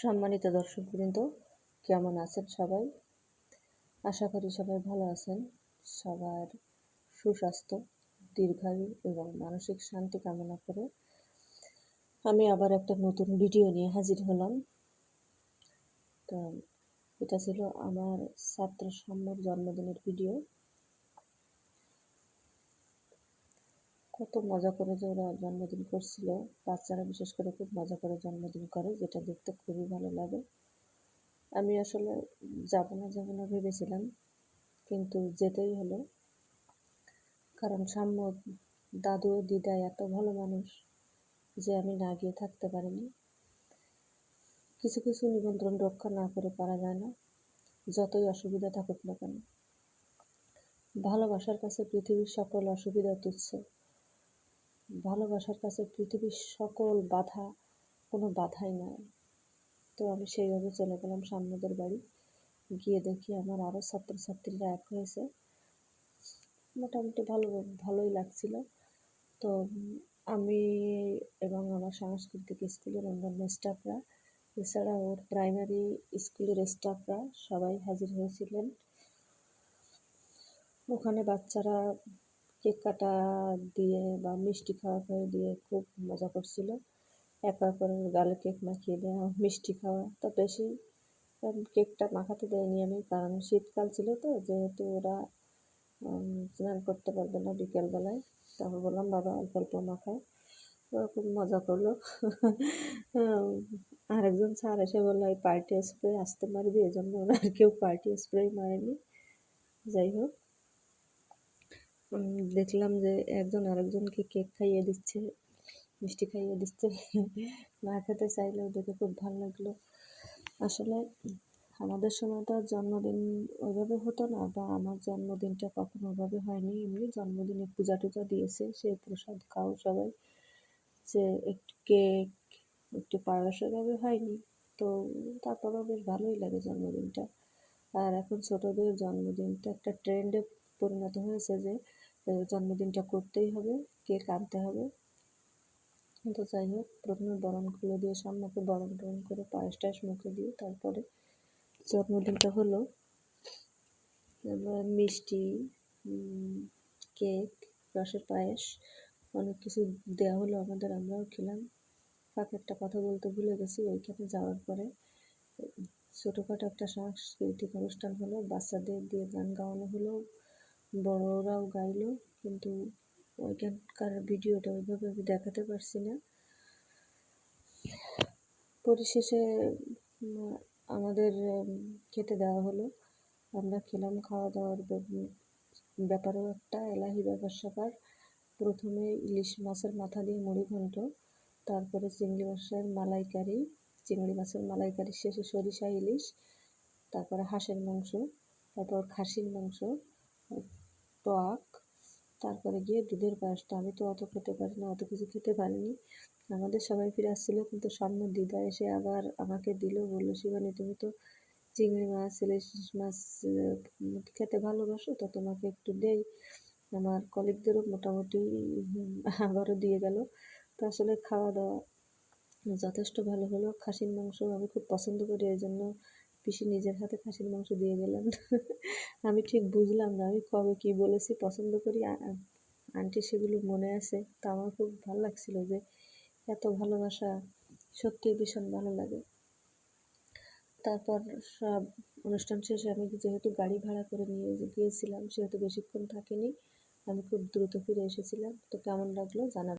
সম্মানিত দর্শকবৃন্দ, কেমন আছেন সবাই? আশা করি সবাই ভালো আছেন। সবার সুস্বাস্থ্য, দীর্ঘায়ু এবং মানসিক শান্তি কামনা করে আমি আবার একটা নতুন ভিডিও নিয়ে হাজির হলাম। তো এটা ছিল আমার ছাত্র সাম্যর জন্মদিনের ভিডিও। কত মজা করে যে ওরা জন্মদিন করছিল। বাচ্চারা বিশেষ করে খুব মজা করে জন্মদিন করে, যেটা দেখতে খুবই ভালো লাগে। আমি আসলে যাব না যাব না ভেবেছিলাম, কিন্তু যেতেই হলো। কারণ সাম্য, দাদু দিদা এত ভালো মানুষ যে আমি না গিয়ে থাকতে পারিনি। কিছু কিছু নিমন্ত্রণ রক্ষা না করে পারা যায় না, যতই অসুবিধা থাকুক না কেন। ভালোবাসার কাছে পৃথিবীর সকল অসুবিধা তুচ্ছ। ভালোবাসার কাছে পৃথিবীর সকল বাধা কোনো বাধাই নয়। তো আমি সেইভাবে চলে গেলাম সামনেদের বাড়ি। গিয়ে দেখি আমার আরও ছাত্রছাত্রীরা এক হয়েছে। মোটামুটি ভালো, ভালোই লাগছিল। তো আমি এবং আমার সাংস্কৃতিক স্কুলের অন্যান্য স্টাফরা, এছাড়া ওর প্রাইমারি স্কুলের স্টাফরা সবাই হাজির হয়েছিলেন। ওখানে বাচ্চারা কেক কাটা দিয়ে বা মিষ্টি খাওয়া খাওয়া দিয়ে খুব মজা করছিল। একে অপরের গালে কেক মাখিয়ে দেওয়া, মিষ্টি খাওয়া, তো বেশি কেকটা মাখাতে দেয়নি আমি, কারণ শীতকাল ছিল তো, যেহেতু ওরা স্নান করতে পারবে না বিকেলবেলায় তারপর বললাম, বাবা, অল্প অল্প মাখায় ওরা খুব মজা করল। আরেকজন স্যার এসে বলল, এই পার্টি স্প্রে আসতে মারবি এই জন্য ওরা কেউ পার্টি স্প্রে মারেনি। যাই হোক দেখলাম যে একজন আরেকজনকে কেক খাইয়ে দিচ্ছে, মিষ্টি খাইয়ে দিচ্ছে। না খেতে চাইলেও দেখে খুব ভালো লাগল। আসলে আমাদের সময় তো জন্মদিন ওইভাবে হতো না, বা আমার জন্মদিনটা কখনো ওইভাবে হয়নি। এমনি জন্মদিনে পূজা টুজা দিয়েছে সেই প্রসাদ খাও সবাই। যে একটু কেক একটু পায়েস ওইভাবে হয়নি। তো তারপরেও বেশ ভালোই লাগে জন্মদিনটা। আর এখন ছোটদের জন্মদিনটা একটা ট্রেন্ডে পরিণত হয়েছে যে জন্মদিনটা করতেই হবে কেক আনতে হবে। তো যাই হোক প্রথমে বরণ খুলে দিয়ে সামনাকে বরণ টরণ করে পায়েস টায়েস মুখে দিয়ে তারপরে জন্মদিনটা হলো। মিষ্টি কেক, রসের পায়েস, অনেক কিছু দেওয়া হলো আমাদের, আমরাও খেলাম। ফাঁকে একটা কথা বলতে ভুলে গেছি, ওইখানে যাওয়ার পরে, ছোটোখাটো একটা সাংস্কৃতিক অনুষ্ঠান হলো, বাচ্চাদের দিয়ে গান গাওয়ানো হলো বড়রাও গাইলো, কিন্তু ওইখানকার ভিডিওটা ওইভাবে আমি দেখাতে পারছি না। পরিশেষে আমাদের খেতে দেওয়া হলো। আমরা খেলাম খাওয়া দাওয়ার ব্যাপারেও একটা, এলাহি ব্যাপার স্যাপার। প্রথমে ইলিশ মাছের মাথা দিয়ে মুড়ি ঘন্ট, তারপরে চিংড়ি মাছের মালাইকারি, চিংড়ি মাছের মালাইকারি শেষে সরিষা ইলিশ, তারপরে হাঁসের মাংস, তারপর খাসির মাংস টক তারপরে গিয়ে দুধের পায়েসটা। আমি তো অত খেতে পারি না, অত কিছু খেতে পারিনি। আমাদের সবাই ফিরে আসছিল, কিন্তু সামনে দিদা এসে আবার আমাকে দিল, বলল, শিবানী, তুমি তো চিংড়ি মাছ, ইলিশ মাছ খেতে ভালোবাসো, তো তোমাকে একটু দেই। আমার কলিগদেরও মোটামুটি আবারও দিয়ে গেল। তো আসলে খাওয়া দাওয়া যথেষ্ট ভালো হলো। খাসির মাংস আমি খুব পছন্দ করি এই জন্য পিসি নিজের হাতে খাসির মাংস দিয়ে গেলেন। আমি ঠিক বুঝলাম না, আমি কবে কি বলেছি পছন্দ করি আন্টি সেগুলো মনে আছে। তা আমার খুব ভালো লাগছিল যে এত ভালোবাসা সত্যি ভীষণ ভালো লাগে। তারপর সব অনুষ্ঠান শেষে আমি যেহেতু গাড়ি ভাড়া করে নিয়ে গিয়েছিলাম, সেহেতু বেশিক্ষণ থাকিনি, আমি খুব দ্রুত ফিরে এসেছিলাম। তো কেমন লাগল জানাবেন।